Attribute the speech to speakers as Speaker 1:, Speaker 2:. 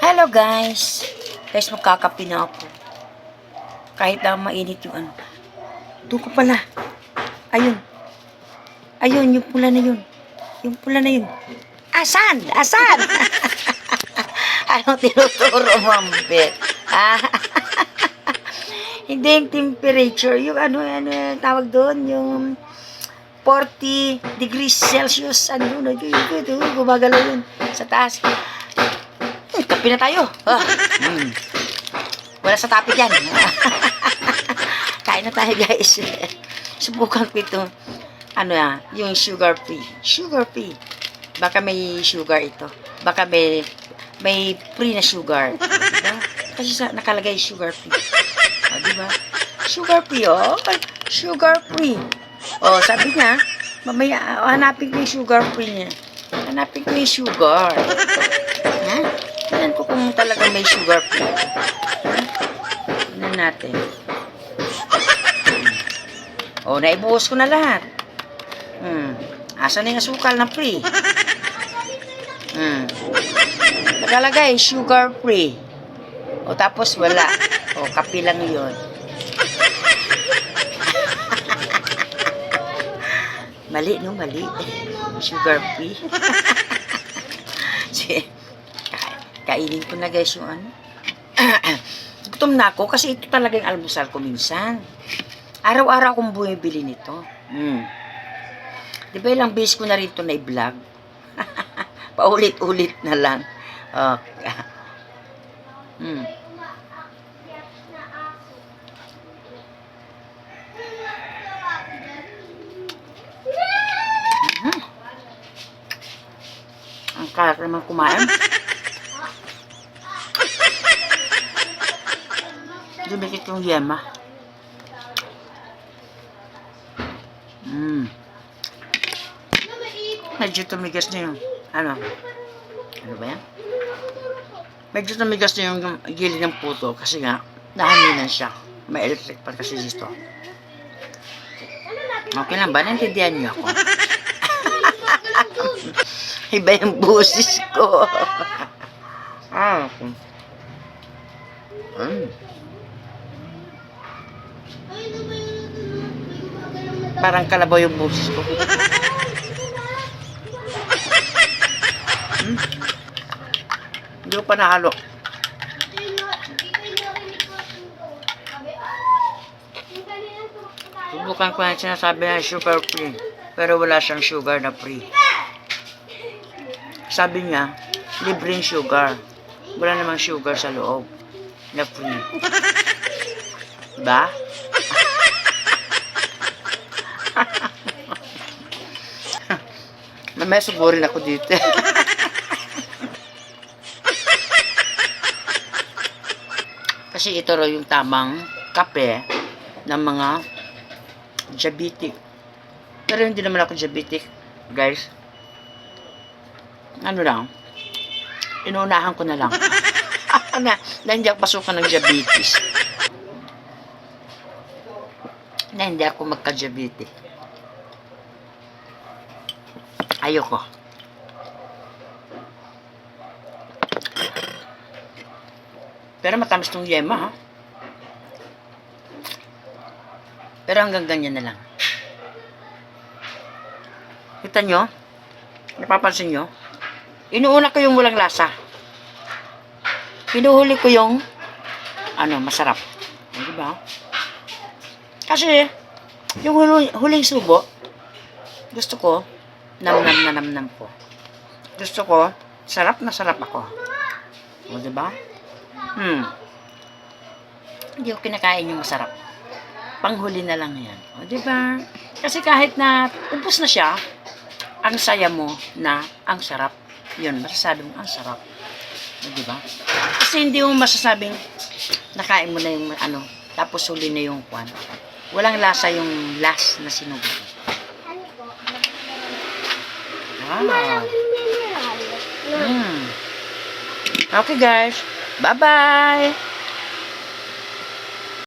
Speaker 1: Hello guys. Guys, magkakape na ako. Kahit na mainit yung ano. Doon ko pala. Ayun. Ayun, yung pula na yun. Yung pula na yun. Asan? Asan? Anong tinuturo mo, Ambet? Ah? Hindi yung temperature. Yung ano, ano yung tawag doon? Yung 40 degrees Celsius. Ano yun? Ano yun? Gumagalaw yun sa taas. Kape na tayo. Ah, mm. Wala sa topic yan. Kain na tayo, guys. Subukan ko ito. Ano ya, yung sugar free. Sugar free. Baka may sugar ito. Baka may may free na sugar. Diba? Kasi sa, nakalagay sugar free. O, diba? Sugar free, oh. Sugar free. Oh, sabi niya, mamaya, oh, hanapin ko yung sugar free niya. Hanapin ko yung sugar. Tignan ko kung talaga may sugar. Ha? Tignan natin. Oh, naibuhos ko na lahat. Hmm. Asa na yung asukal na free? Hmm. Nakalagay, sugar free. O tapos wala. O, kape lang yun. mali, no? Mali. Sugar free. Kainin ko na guys yung ano. Gutom na ako kasi ito talaga yung almusal ko minsan. Araw-araw akong bumibili nito. Hmm. Di ba ilang beses ko na rin ito na i-vlog? Paulit-ulit na lang. Okay. Hmm. Mhm. Ang kalat naman kumain. Dumikit yung yema. Mm. Medyo tumigas na yung, ano, ano ba yan? Medyo tumigas na yung gilid ng puto kasi nga, nahanginan siya. May electric pan kasi dito. Okay lang ba? Naintindihan niyo ako? Iba yung boses ko. ah, okay. Mm. Parang kalabaw yung boses ko. Hmm? Hindi ko pa nahalo. Subukan ko na sinasabi na sugar free. Pero wala siyang sugar na free. Sabi niya, libreng sugar. Wala namang sugar sa loob na free. Diba? Mamaya suburin ako dito. Kasi ito raw yung tamang kape ng mga diabetic. Pero hindi naman ako diabetic, guys. Ano lang, inuunahan ko na lang. na, na hindi ako pasukan ng diabetes. Na hindi ako magka-diabetic. Ayoko. Pero matamis tong yema, ha? Pero hanggang ganyan na lang. Kita nyo? Napapansin nyo? Inuuna ko yung walang lasa. Pinuhuli ko yung ano, masarap. Di ba? Kasi, yung huli- huling subo, gusto ko, namnam na namnam ko. Gusto ko, sarap na sarap ako. O, di ba? Hmm. Hindi ko kinakain yung masarap. Panghuli na lang yan. O, di ba? Kasi kahit na ubos na siya, ang saya mo na ang sarap. Yun, masasabi mo, ang sarap. O, di ba? Kasi hindi mo masasabing nakain mo na yung ano, tapos huli na yung kwan. Walang lasa yung last na sinubo. Wow. Hmm. Okay guys. Bye-bye.